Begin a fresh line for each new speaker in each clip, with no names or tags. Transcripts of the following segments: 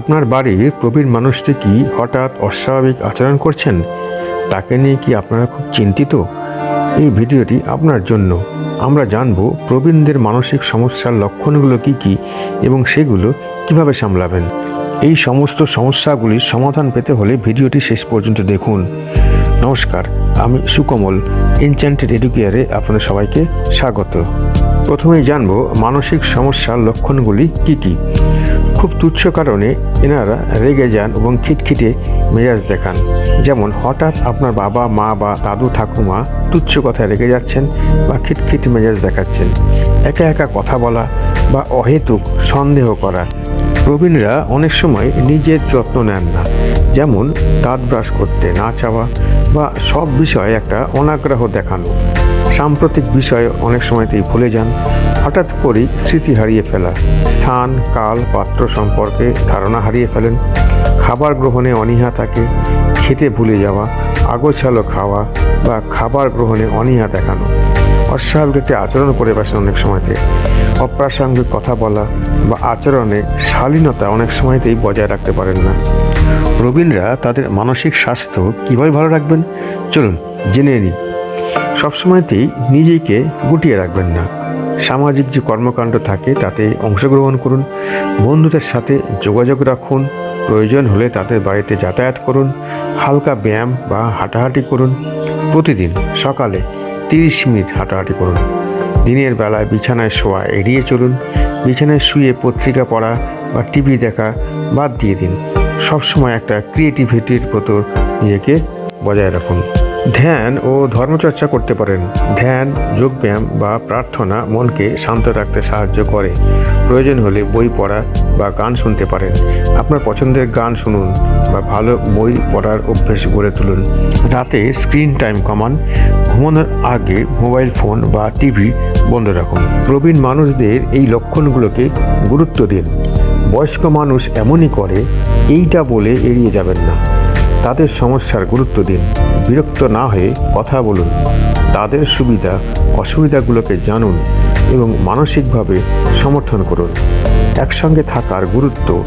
আপনার বাড়ির প্রবীণ মানুষটি কি হঠাৎ অস্বাভাবিক আচরণ করছেন? তাকে নিয়ে কি আপনারা খুব চিন্তিত? এই ভিডিওটি আপনার জন্য। আমরা জানব প্রবীণদের মানসিক সমস্যার লক্ষণগুলো কি কি এবং সেগুলো কীভাবে সামলাবেন। এই সমস্ত সমস্যাগুলির সমাধান পেতে হলে ভিডিওটি শেষ পর্যন্ত দেখুন। নমস্কার, আমি সুকমল এনচ্যান্টেড এডুকেয়ারে আপনাদের সবাইকে স্বাগত। প্রথমেই জানব মানসিক সমস্যার লক্ষণগুলি কি কি। খুব তুচ্ছ কারণে এনারা রেগে যান এবং খিটখিটে মেজাজ দেখান। যেমন হঠাৎ আপনার বাবা, মা বা দাদু ঠাকুমা তুচ্ছ কথায় রেগে যাচ্ছেন বা খিটখিট মেজাজ দেখাচ্ছেন। একা একা কথা বলা বা অহেতুক সন্দেহ করা। প্রবীণরা অনেক সময় নিজের যত্ন নেন না। যেমন দাঁত ব্রাশ করতে না চাওয়া বা সব বিষয়ে একটা অনাগ্রহ দেখানো। সাম্প্রতিক বিষয়ে অনেক সময়তেই ভুলে যান, হঠাৎ করেই স্মৃতি হারিয়ে ফেলা। স্থান, কাল, পাত্র সম্পর্কে ধারণা হারিয়ে ফেলেন। খাবার গ্রহণে অনীহা থাকে খেতে ভুলে যাওয়া, আগোছালো খাওয়া বা খাবার গ্রহণে অনীহা দেখানো। অস্বাভাবিক একটি আচরণ করে বসেন অনেক সময়তে। অপ্রাসঙ্গিক কথা বলা বা আচরণে শালীনতা অনেক সময়তেই বজায় রাখতে পারেন না। প্রবীণরা তাদের মানসিক স্বাস্থ্য কীভাবে ভালো রাখবেন? চলুন, জেনে নিই। সবসময়তেই নিজেকে গুটিয়ে রাখবেন না। সামাজিক যে কর্মকাণ্ড থাকে তাতে অংশগ্রহণ করুন, বন্ধুদের সাথে যোগাযোগ রাখুন, প্রয়োজন হলে তাদের বাড়িতে যাতায়াত করুন, হালকা ব্যায়াম বা হাঁটাহাঁটি করুন, প্রতিদিন সকালে তিরিশ মিনিট হাঁটাহাঁটি করুন। দিনের বেলায় বিছানায় শোয়া এড়িয়ে চলুন, বিছানায় শুয়ে পত্রিকা পড়া বা টিভি দেখা বাদ দিয়ে দিন। সবসময় একটা ক্রিয়েটিভিটির প্রতি নিজেকে বজায় রাখুন। ধ্যান ও ধর্মচর্চা করতে পারেন। ধ্যান, যোগব্যায়াম বা প্রার্থনা মনকে শান্ত রাখতে সাহায্য করে। প্রয়োজন হলে বই পড়া বা গান শুনতে পারেন। আপনার পছন্দের গান শুনুন বা ভালো বই পড়ার অভ্যেস গড়ে তুলুন। রাতে স্ক্রিন টাইম কমান, ঘুমানোর আগে মোবাইল ফোন বা টিভি বন্ধ রাখুন। প্রবীণ মানুষদের এই লক্ষণগুলোকে গুরুত্ব দিন। বয়স্ক মানুষ এমনই করে, এইটা বলে এড়িয়ে যাবেন না। তাদের সমস্যার গুরুত্ব দিন। বিরক্ত না হয়ে কথা বলুন। তাদের সুবিধা, অসুবিধাগুলোকে জানুন এবং মানসিকভাবে সমর্থন করুন। একসঙ্গে থাকার গুরুত্ব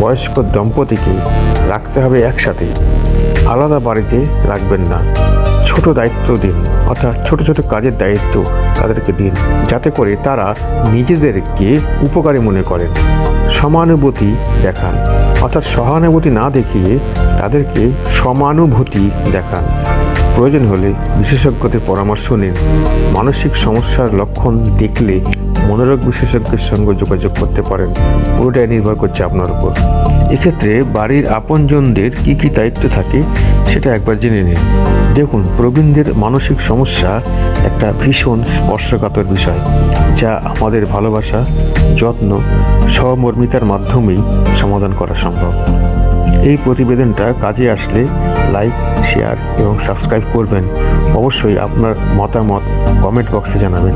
বয়স্ক দম্পতিকে রাখতে হবে একসাথে। আলাদা বাড়িতে রাখবেন না। ছোট দায়িত্ব দিন, অর্থাৎ ছোট ছোট কাজের দায়িত্ব তাদেরকে দিন। যাতে করে তারা নিজেদেরকে উপকারী মনে করেন। সমানুভূতি দেখান, অর্থাৎ সহানুভূতি না দেখিয়ে তাদেরকে সমানুভূতি দেখান। প্রয়োজন হলে বিশেষজ্ঞদের পরামর্শ নিন। মানসিক সমস্যার লক্ষণ দেখলে মনোরোগ বিশেষজ্ঞের সঙ্গে যোগাযোগ করতে পারেন। পুরোটাই নির্ভর করছে আপনার উপর। এক্ষেত্রে বাড়ির আপনজনদের কী কী দায়িত্ব থাকে সেটা একবার জেনে নিন। দেখুন, প্রবীণদের মানসিক সমস্যা একটা ভীষণ স্পর্শকাতর বিষয়, যা আমাদের ভালোবাসা, যত্ন, সহমর্মিতার মাধ্যমেই সমাধান করা সম্ভব। এই প্রতিবেদনটা কাজে আসলে লাইক শেয়ার এবং সাবস্ক্রাইব করবেন। অবশ্যই আপনার মতামত কমেন্ট বক্সে জানাবেন।